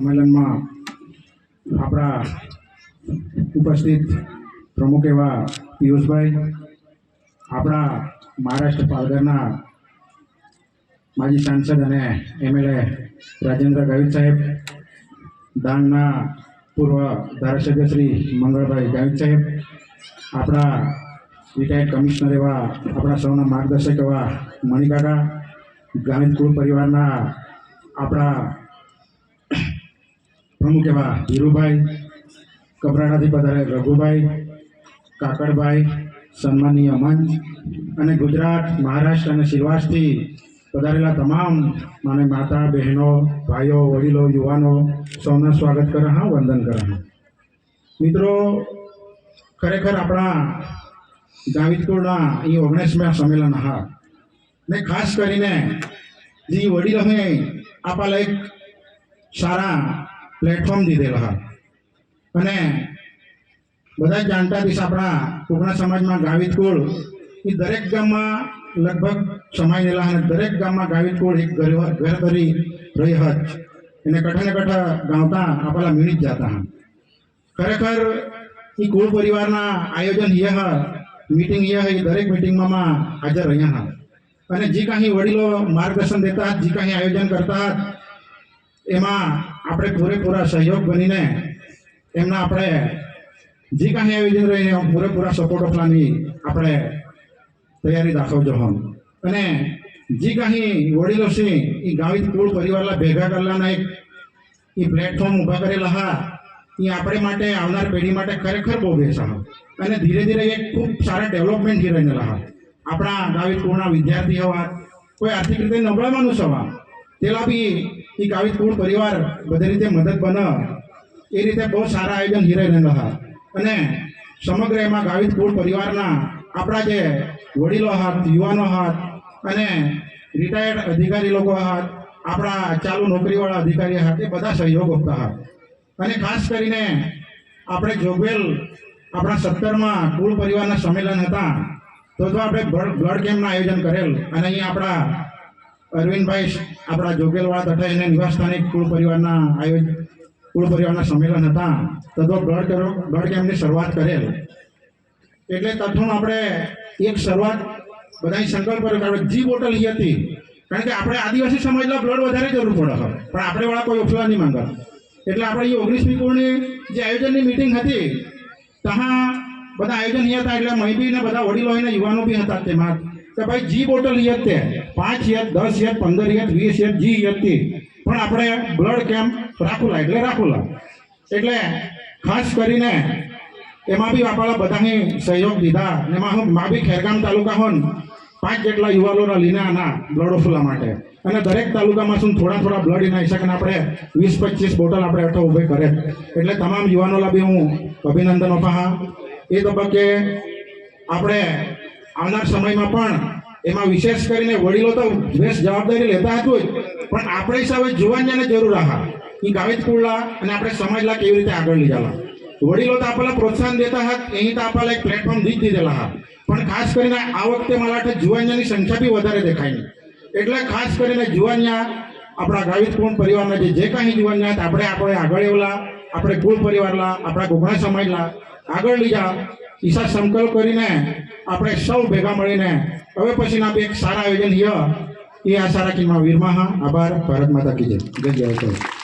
સંમેલનમાં આપણા ઉપસ્થિત પ્રમુખ એવા પિયુષભાઈ, આપણા મહારાષ્ટ્ર પાલઘરના માજી સાંસદ અને એમએલએ રાજેન્દ્ર ગાવિત સાહેબ, ડાંગના પૂર્વ ધારાસભ્ય શ્રી મંગળભાઈ ગાવિત સાહેબ, આપણા રિટાયર્ડ કમિશનર એવા આપણા સૌના માર્ગદર્શક એવા મણિકાકા ગાવિત કુળ પરિવારના આપણા પ્રમુખ એવા ધીરુભાઈ, કપરાડાથી પધારે રઘુભાઈ, કાકડભાઈ, સન્માનીય મંચ અને ગુજરાત, મહારાષ્ટ્ર અને સિલવાસથી પધારેલા તમામ માને માતા, બહેનો, ભાઈઓ, વડીલો, યુવાનો, સૌના સ્વાગત કરે હા, વંદન કરે હા. મિત્રો, ખરેખર આપણા ગાવિતકુળના અહીં ઓગણીસમાં સંમેલન હા. ને ખાસ કરીને જે વડીલો હે આપણા એક સારા પ્લેટફોર્મ દીધેલા હા. અને બધા જાણતા હશે આપણા કોકણા સમાજમાં ગાવિત કુળ, એ દરેક ગામમાં લગભગ સમાયેલા અને દરેક ગામમાં ગાવિત કુળ એક ઘર ઘર કરી રહી હત. એને કઠે કઠ ગાવતા આપણા મીણી જ જતા ખરેખર એ કુળ પરિવારના આયોજન એ હ મીટિંગ એ એ દરેક મીટિંગમાં હાજર રહ્યા હા અને જે કાંઈ વડીલો માર્ગદર્શન દેતા, જે કાંઈ આયોજન કરતા, એમાં આપણે પૂરેપૂરા સહયોગ બનીને એમના આપણે જે કાંઈ આયોજન રહીને પૂરેપૂરા સપોર્ટ આપવાની આપણે તૈયારી દાખવજો હમ. અને જે કાંઈ વડીલો છે, એ ગાવિત કુળ પરિવારના ભેગા કરવાના એક, એ પ્લેટફોર્મ ઊભા કરેલા હા, એ આપણે માટે આવનાર પેઢી માટે ખરેખર બહુ બેસા અને ધીરે ધીરે એક ખૂબ સારા ડેવલપમેન્ટ થઈ રહેલા હા. આપણા ગાવિત કુળના હોવા કોઈ આર્થિક રીતે નબળા માણસ હોવા તેલા બી એ ગાવિત કુળ પરિવાર બધી રીતે મદદ બને. એ રીતે બહુ સારા આયોજન હિરાઈ રહેલા હતા અને સમગ્ર એમાં ગાવિત કુળ પરિવારના આપણા જે વડીલો હાથ, યુવાનો હાથ અને રિટાયર્ડ અધિકારી લોકો હાથ, આપણા ચાલુ નોકરીવાળા અધિકારી હાથ, એ બધા સહયોગ આપતા હાથ અને ખાસ કરીને આપણે જોગવેલ આપણા સત્તરમાં કુળ પરિવારના સંમેલન હતા, તો તો આપણે બ્લડ કેમ્પનું આયોજન કરેલ. અને અહીંયા આપણા અરવિંદભાઈ, આપણા જોગેલવાડ તથા એને નિવાસસ્થાનિક કુળ પરિવારના આયોજન કુળ પરિવારના સંમેલન હતા. તો તો બ્લડ બ્લડ કેમ્પની શરૂઆત કરેલ. એટલે તથું આપણે એક શરૂઆત બધાની સંકલ્પ કર્યો જી બોટલ એ હતી. કારણ કે આપણે આદિવાસી સમાજના બ્લડ વધારે જરૂર પડે છે. પણ આપણે વાળા કોઈ ઓછવા નહીં માંગે એટલે આપણે એ ઓગણીસમી કુળની જે આયોજનની મિટિંગ હતી ત્યાં બધા આયોજન એ હતા એટલે મહીબી ને બધા વડીલો હોય યુવાનો બી હતા તેમાં. કે ભાઈ જી બોટલ યત તે પાંચ યત દસ યત પંદર યત વીસ યત જી હતી. પણ આપણે બ્લડ કેમ્પ રાખુલા, એટલે રાખુલા. એટલે ખાસ કરીને એમાં બી આપણા બધાને સહયોગ દીધા. એમાં હું મા બી ખેરગામ તાલુકા હોન પાંચ જેટલા યુવાનોના લીને આના બ્લડ ઓફલા માટે. અને દરેક તાલુકામાં શું થોડા થોડા બ્લડ એના હિસાબે આપણે વીસ, પચીસ બોટલ આપણે અઠો ઊભી કરે. એટલે તમામ યુવાનોલા બી હું અભિનંદન અપાહા એ તબક્કે આપણે આવનાર સમયમાં પણ એમાં વિશેષ કરીને વડીલો તો બેસ્ટ જવાબદારી લેતા હતું પણ આપણે હિસાબે જુવાનને જરૂર આહા એ ગાવિત કુળલા અને આપણે સમાજલા કેવી રીતે આગળ લઈ જવા વડીલો તો આપણને પ્રોત્સાહન દેતા હતા અહીં તો આપણને એક પ્લેટફોર્મ દી દીધેલા હા પણ ખાસ કરીને આ વખતે મારા માટે જુવાનિયાની સંખ્યા બી વધારે દેખાય નહીં. એટલે ખાસ કરીને જુવાનિયા, આપણા ગાવિત કુળ પરિવારના જે જે કાંઈ જુવાનિયા આપણે આપણે આગળ એવલા, આપણે કુળ પરિવારલા આપણા ગોગણા સમાજલા આગળ લઈ જા ઈશા સંકલ્પ કરીને આપણે સૌ ભેગા મળીને, હવે પછીના બી એક સારા આયોજન ય એ આશા રાખીમાં વીરમાં આભાર. ભારત માતા કીજે જય. જય